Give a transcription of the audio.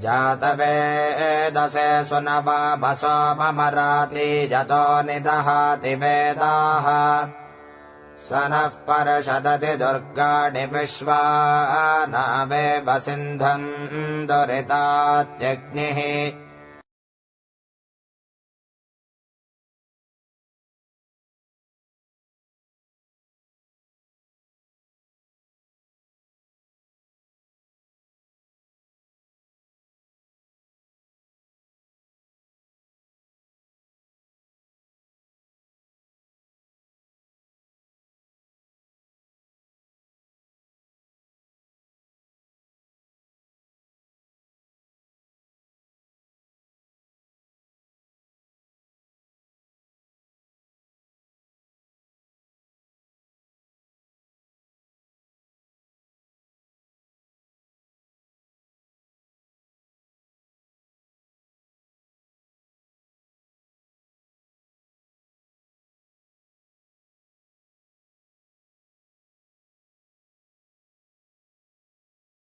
जातवेदसे सुनवसो ममराति जतो निदहाति वेदाः। स नः परषदति दुर्गाणि विश्वा नावेव सिन्धम् दुरितात्यग्निः।